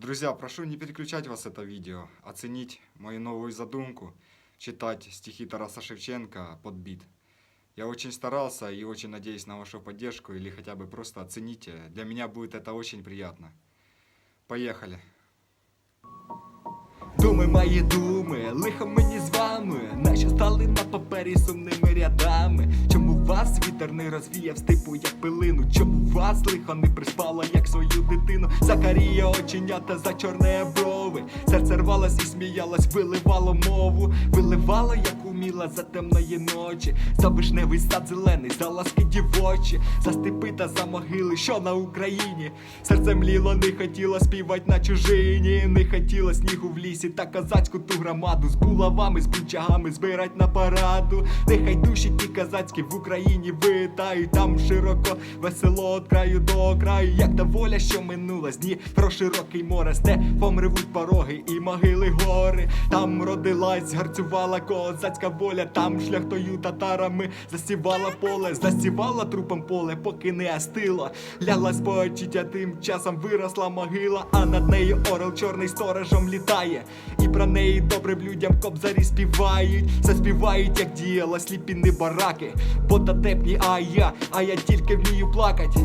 Друзья, прошу не переключать вас это видео, оценить мою новую задумку, читать стихи Тараса Шевченко под бит. Я очень старался и очень надеюсь на вашу поддержку или хотя бы просто оцените. Для меня будет это очень приятно. Поехали. Думи мої думи, лихо мені з вами, наче стали на папері сумними рядами. Вас вітер не розвіяв степу, як пилину? Чому вас лихо не приспало, як свою дитину? Закаріє оченята за чорне брови. Серце рвалось і сміялось, виливало мову, виливало, як уміла за темної ночі. За вишневий сад зелений, за ласки дівочі, за степи та за могили, що на Україні. Серце мліло, не хотіло співать на чужині, не хотіло снігу в лісі та козацьку ту громаду з булавами, з бунчагами збирать на параду. Нехай ті козацькі в Україні витають там широко, весело від краю до краю, як та воля, що минула з дні про широкий море, сте помривуть пороги і могили гори. Там родилась, гарцювала козацька воля, там шляхтою татарами засівала поле, засівала трупом поле, поки не остило. Лялась почуття, тим часом виросла могила, а над нею орел чорний сторожем літає. І про неї добрим людям кобзарі співають, заспівають, як діяла сліпі бараки. Бо татепні, а я, а я тільки вмію плакать.